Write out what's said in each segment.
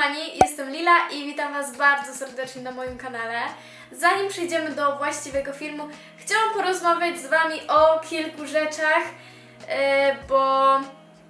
kochani, jestem Lila i witam Was bardzo serdecznie na moim kanale. Zanim przejdziemy do właściwego filmu, chciałam porozmawiać z Wami o kilku rzeczach, yy, bo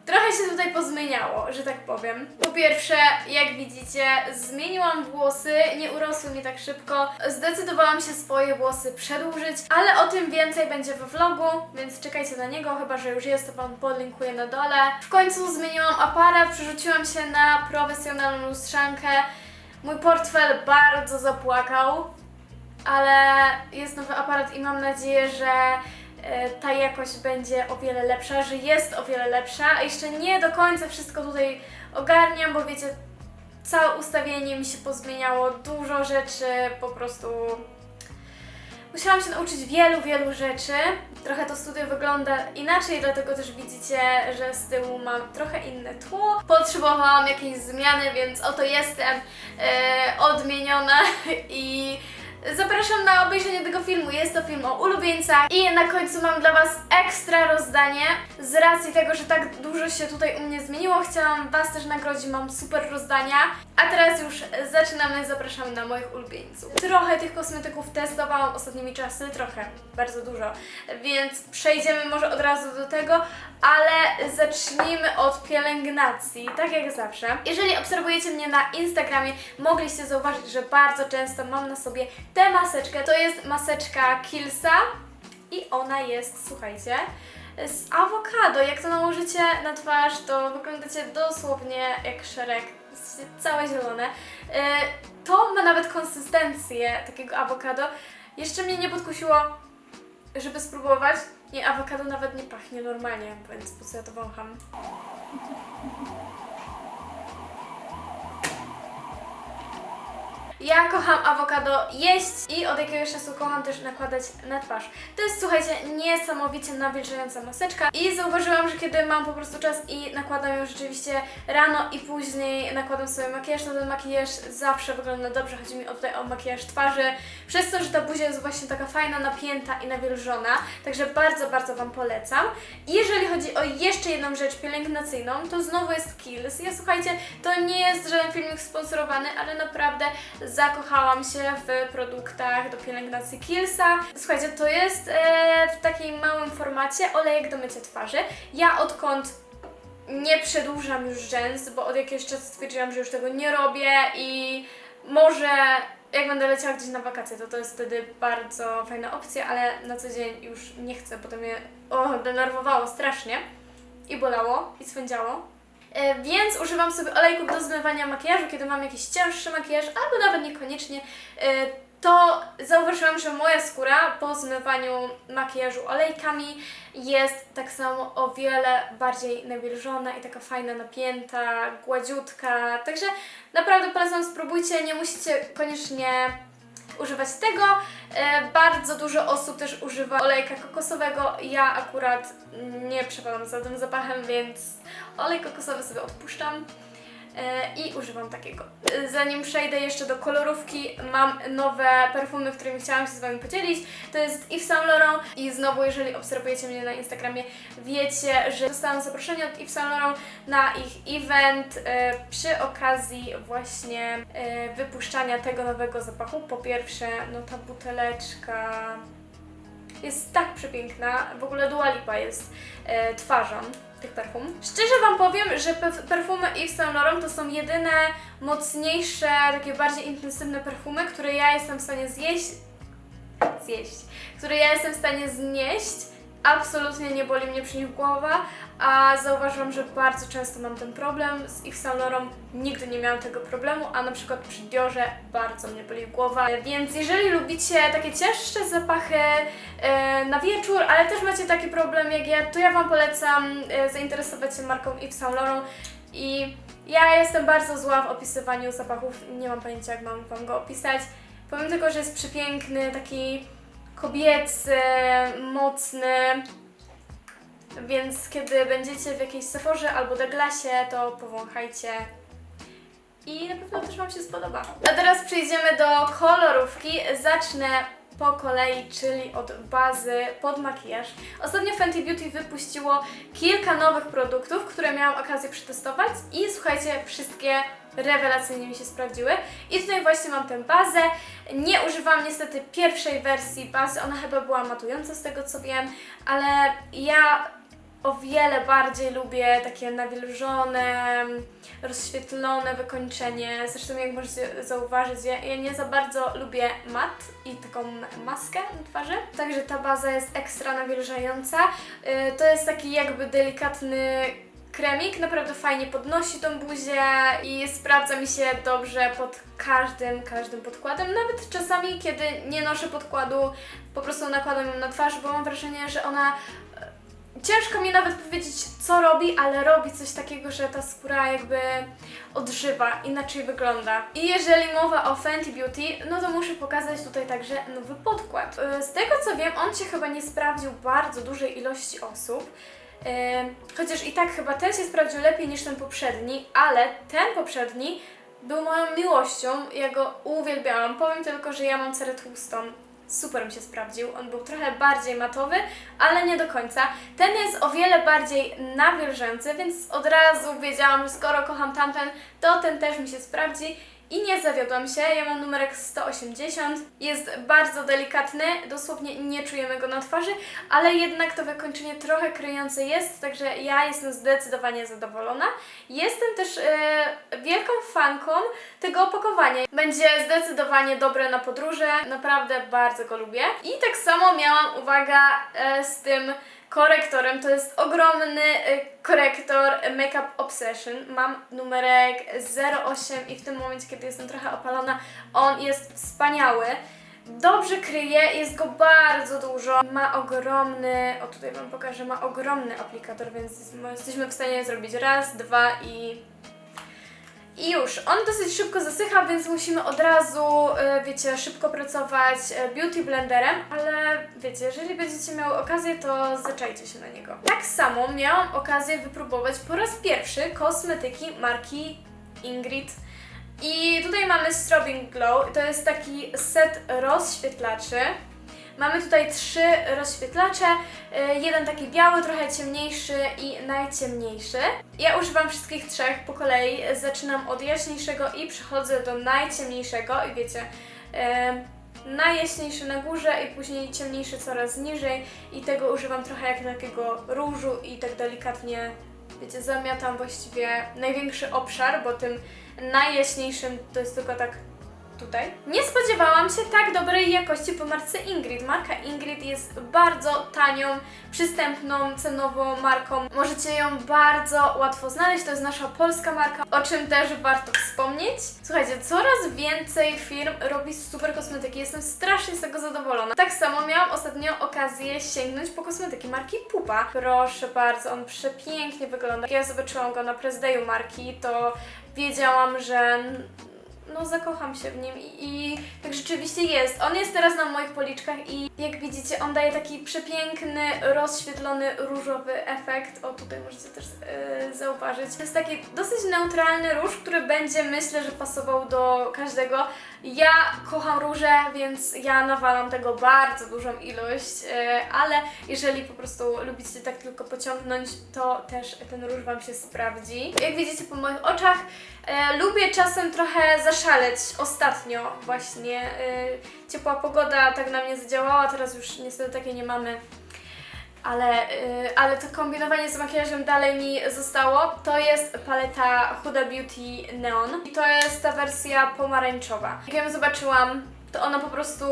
trochę się tutaj pozmieniało, że tak powiem. Po pierwsze, jak widzicie, zmieniłam włosy, nie urosły mi tak szybko. Zdecydowałam się swoje włosy przedłużyć, ale o tym więcej będzie we vlogu, więc czekajcie na niego, chyba że już jest, to Wam podlinkuję na dole. W końcu zmieniłam aparat, przerzuciłam się na profesjonalną lustrzankę. Mój portfel bardzo zapłakał, ale jest nowy aparat i mam nadzieję, że ta jakość będzie o wiele lepsza, że jest o wiele lepsza. A Jeszcze nie do końca wszystko tutaj ogarniam, bo wiecie, całe ustawienie mi się pozmieniało, dużo rzeczy po prostu. Musiałam się nauczyć wielu, wielu rzeczy. Trochę to studio wygląda inaczej, dlatego też widzicie, że z tyłu mam trochę inne tło. Potrzebowałam jakiejś zmiany, więc oto jestem e, odmieniona i Zapraszam na obejrzenie tego filmu. Jest to film o ulubieńcach. I na końcu mam dla Was ekstra rozdanie. Z racji tego, że tak dużo się tutaj u mnie zmieniło, chciałam Was też nagrodzić. Mam super rozdania. A teraz już zaczynamy. Zapraszam na moich ulubieńców. Trochę tych kosmetyków testowałam ostatnimi czasy, trochę, bardzo dużo. Więc przejdziemy może od razu do tego, ale zacznijmy od pielęgnacji, tak jak zawsze. Jeżeli obserwujecie mnie na Instagramie, mogliście zauważyć, że bardzo często mam na sobie tę maseczkę. To jest maseczka Killsa i ona jest, słuchajcie, z awokado. Jak to nałożycie na twarz, to wyglądacie dosłownie jak szereg. Całe zielone. E, To ma nawet konsystencję takiego awokado. Jeszcze mnie nie podkusiło, żeby spróbować. Nie, awokado nawet nie pachnie normalnie, więc po co ja to wącham? Ja kocham awokado jeść i od jakiegoś czasu kocham też nakładać na twarz. To jest, słuchajcie, niesamowicie nawilżająca maseczka i zauważyłam, że kiedy mam po prostu czas i nakładam ją rzeczywiście rano i później nakładam sobie makijaż, to ten makijaż zawsze wygląda dobrze. Chodzi mi tutaj o makijaż twarzy, przez to, że ta buzia jest właśnie taka fajna, napięta i nawilżona, także bardzo, bardzo Wam polecam. Jeżeli chodzi o jeszcze jedną rzecz pielęgnacyjną, to znowu jest Kiehl's. Ja słuchajcie, to nie jest żaden filmik sponsorowany, ale naprawdę zakochałam się w produktach do pielęgnacji Kiehl'sa. Słuchajcie, to jest e, w takim małym formacie olejek do mycia twarzy. Ja odkąd nie przedłużam już rzęs, bo od jakiegoś czasu stwierdziłam, że już tego nie robię i może jak będę leciała gdzieś na wakacje, to to jest wtedy bardzo fajna opcja, ale na co dzień już nie chcę, bo to mnie o, denerwowało strasznie i bolało i swędziało. E, Więc używam sobie olejków do zmywania makijażu, kiedy mam jakiś cięższy makijaż, albo nawet niekoniecznie. e, To zauważyłam, że moja skóra po zmywaniu makijażu olejkami jest tak samo o wiele bardziej nawilżona i taka fajna, napięta, gładziutka. Także naprawdę polecam, spróbujcie, nie musicie koniecznie używać tego. E, bardzo dużo osób też używa olejka kokosowego. Ja akurat nie przepadam za tym zapachem, więc olej kokosowy sobie odpuszczam. E, I używam takiego. E, Zanim przejdę jeszcze do kolorówki, mam nowe perfumy, którymi chciałam się z Wami podzielić. To jest Yves Saint Laurent i znowu, jeżeli obserwujecie mnie na Instagramie, wiecie, że dostałam zaproszenie od Yves Saint Laurent na ich event e, przy okazji właśnie wypuszczania tego nowego zapachu. Po pierwsze, no ta buteleczka jest tak przepiękna. W ogóle Dua Lipa jest e, twarzą tych perfum. Szczerze Wam powiem, że perfumy Yves Saint Laurent to są jedyne mocniejsze, takie bardziej intensywne perfumy, które ja jestem w stanie zjeść, zjeść, które ja jestem w stanie znieść. Absolutnie nie boli mnie przy nich głowa, a zauważyłam, że bardzo często mam ten problem. Z Yves Saint Laurent nigdy nie miałam tego problemu, a na przykład przy Diorze bardzo mnie boli głowa. Więc jeżeli lubicie takie cięższe zapachy e, na wieczór, ale też macie taki problem jak ja, to ja Wam polecam e, zainteresować się marką Yves Saint Laurent i ja jestem bardzo zła w opisywaniu zapachów, nie mam pojęcia jak mam Wam go opisać. Powiem tylko, że jest przepiękny, taki kobiecy, mocny. Więc kiedy będziecie w jakiejś Sephorze albo Douglasie, to powąchajcie. I na pewno też Wam się spodoba. A teraz przejdziemy do kolorówki. Zacznę po kolei, czyli od bazy pod makijaż. Ostatnio Fenty Beauty wypuściło kilka nowych produktów, które miałam okazję przetestować i słuchajcie, wszystkie rewelacyjnie mi się sprawdziły. I tutaj właśnie mam tę bazę. Nie używam niestety pierwszej wersji bazy, ona chyba była matująca z tego co wiem, ale ja o wiele bardziej lubię takie nawilżone, rozświetlone wykończenie. Zresztą jak możecie zauważyć, ja, ja nie za bardzo lubię mat i taką maskę na twarzy. Także ta baza jest ekstra nawilżająca. Yy, To jest taki jakby delikatny kremik, naprawdę fajnie podnosi tą buzię i sprawdza mi się dobrze pod każdym, każdym podkładem. Nawet czasami, kiedy nie noszę podkładu, po prostu nakładam ją na twarz, bo mam wrażenie, że ona Ciężko mi nawet powiedzieć, co robi, ale robi coś takiego, że ta skóra jakby odżywa, inaczej wygląda. I jeżeli mowa o Fenty Beauty, no to muszę pokazać tutaj także nowy podkład. Yy, Z tego co wiem, on się chyba nie sprawdził bardzo dużej ilości osób. Chociaż i tak chyba ten się sprawdził lepiej niż ten poprzedni, ale ten poprzedni był moją miłością, ja go uwielbiałam. Powiem tylko, że ja mam cerę tłustą. Super mi się sprawdził. On był trochę bardziej matowy, ale nie do końca. Ten jest o wiele bardziej nawilżający, więc od razu wiedziałam, że skoro kocham tamten, to ten też mi się sprawdzi. I nie zawiodłam się, ja mam numerek 180, jest bardzo delikatny, dosłownie nie czujemy go na twarzy, ale jednak to wykończenie trochę kryjące jest, także ja jestem zdecydowanie zadowolona. Jestem też e, wielką fanką tego opakowania. Będzie zdecydowanie dobre na podróże, naprawdę bardzo go lubię. I tak samo miałam, uwaga, e, z tym korektorem. To jest ogromny y, korektor Makeup Obsession. Mam numerek 08 i w tym momencie, kiedy jestem trochę opalona, on jest wspaniały. Dobrze kryje, jest go bardzo dużo. Ma ogromny, o tutaj Wam pokażę, ma ogromny aplikator, więc jesteśmy w stanie zrobić raz, dwa i i już, on dosyć szybko zasycha, więc musimy od razu, e, wiecie, szybko pracować e, beauty blenderem, ale wiecie, jeżeli będziecie miały okazję, to zaczajcie się na niego. Tak samo miałam okazję wypróbować po raz pierwszy kosmetyki marki Ingrid. I tutaj mamy Strobing Glow, to jest taki set rozświetlaczy. Mamy tutaj trzy rozświetlacze, y, jeden taki biały, trochę ciemniejszy i najciemniejszy. Ja używam wszystkich trzech po kolei, zaczynam od jaśniejszego i przechodzę do najciemniejszego. I wiecie, y, najjaśniejszy na górze i później ciemniejszy coraz niżej. I tego używam trochę jak takiego różu i tak delikatnie, wiecie, zamiatam właściwie największy obszar, bo tym najjaśniejszym to jest tylko tak tutaj. Nie spodziewałam się tak dobrej jakości po marce Ingrid. Marka Ingrid jest bardzo tanią, przystępną, cenową marką. Możecie ją bardzo łatwo znaleźć, to jest nasza polska marka, o czym też warto wspomnieć. Słuchajcie, coraz więcej firm robi super kosmetyki, jestem strasznie z tego zadowolona. Tak samo miałam ostatnio okazję sięgnąć po kosmetyki marki Pupa. Proszę bardzo, on przepięknie wygląda. Jak ja zobaczyłam go na press marki, to wiedziałam, że no zakocham się w nim i, i rzeczywiście jest. On jest teraz na moich policzkach i jak widzicie, on daje taki przepiękny, rozświetlony, różowy efekt. O, tutaj możecie też yy, zauważyć. To jest taki dosyć neutralny róż, który będzie, myślę, że pasował do każdego. Ja kocham róże, więc ja nawalam tego bardzo dużą ilość, yy, ale jeżeli po prostu lubicie tak tylko pociągnąć, to też ten róż Wam się sprawdzi. Jak widzicie po moich oczach, E, lubię czasem trochę zaszaleć. Ostatnio właśnie ciepła pogoda tak na mnie zadziałała, teraz już niestety takiej nie mamy. Ale, e, ale to kombinowanie z makijażem dalej mi zostało. To jest paleta Huda Beauty Neon. I to jest ta wersja pomarańczowa. Jak ją zobaczyłam, to ona po prostu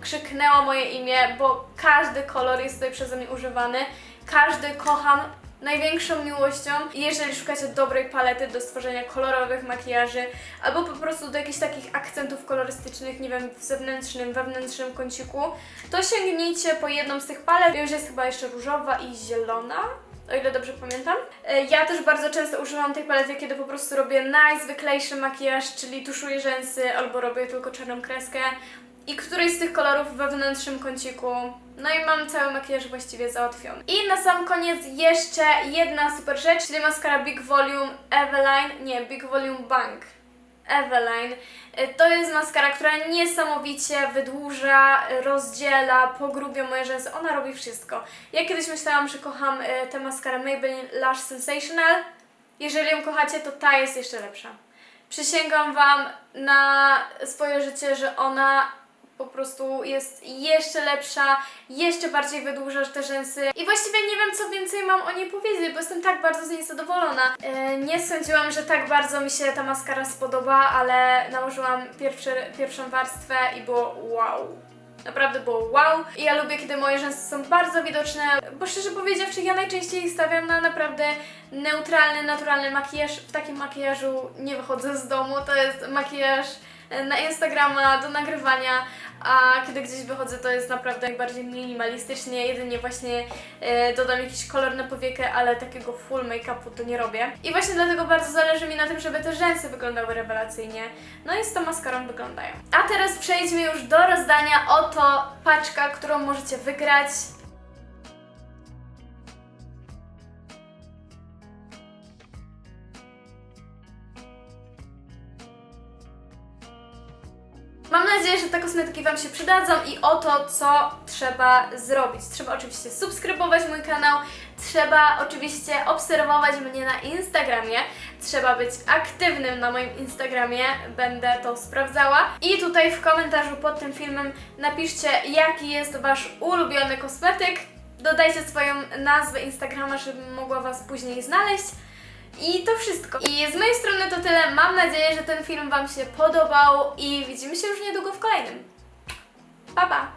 krzyknęła moje imię, bo każdy kolor jest tutaj przeze mnie używany. Każdy kocham największą miłością. I jeżeli szukacie dobrej palety do stworzenia kolorowych makijaży, albo po prostu do jakichś takich akcentów kolorystycznych, nie wiem, w zewnętrznym, wewnętrznym kąciku, to sięgnijcie po jedną z tych palet. Już jest chyba jeszcze różowa i zielona. O ile dobrze pamiętam. E, Ja też bardzo często używam tej palety, kiedy po prostu robię najzwyklejszy makijaż, czyli tuszuję rzęsy albo robię tylko czarną kreskę i któryś z tych kolorów w wewnętrznym kąciku. No i mam cały makijaż właściwie załatwiony. I na sam koniec jeszcze jedna super rzecz, czyli maskara Big Volume Eveline, nie, Big Volume Bank. Eveline. Y, To jest maskara, która niesamowicie wydłuża, rozdziela, pogrubia moje rzęsy. Ona robi wszystko. Ja kiedyś myślałam, że kocham y, tę maskarę Maybelline Lash Sensational. Jeżeli ją kochacie, to ta jest jeszcze lepsza. Przysięgam Wam na swoje życie, że ona po prostu jest jeszcze lepsza, jeszcze bardziej wydłuża te rzęsy. I właściwie nie wiem, co więcej mam o niej powiedzieć, bo jestem tak bardzo z niej zadowolona. E, nie sądziłam, że tak bardzo mi się ta maskara spodoba, ale nałożyłam pierwszy, pierwszą warstwę i było wow. Naprawdę było wow. I ja lubię, kiedy moje rzęsy są bardzo widoczne, bo szczerze powiedziawszy, ja najczęściej stawiam na naprawdę neutralny, naturalny makijaż. W takim makijażu nie wychodzę z domu, to jest makijaż na Instagrama do nagrywania, a kiedy gdzieś wychodzę, to jest naprawdę najbardziej minimalistycznie, jedynie właśnie e, dodam jakiś kolor na powiekę, ale takiego full make-upu to nie robię. I właśnie dlatego bardzo zależy mi na tym, żeby te rzęsy wyglądały rewelacyjnie. No i z tą maskarą wyglądają. A teraz przejdźmy już do rozdania. Oto paczka, którą możecie wygrać. Kosmetyki Wam się przydadzą i oto co trzeba zrobić. Trzeba oczywiście subskrybować mój kanał, trzeba oczywiście obserwować mnie na Instagramie, trzeba być aktywnym na moim Instagramie, będę to sprawdzała. I tutaj w komentarzu pod tym filmem napiszcie, jaki jest Wasz ulubiony kosmetyk. Dodajcie swoją nazwę Instagrama, żebym mogła Was później znaleźć. I to wszystko. I z mojej strony to tyle. Mam nadzieję, że ten film Wam się podobał i widzimy się już niedługo w kolejnym. Pa, pa!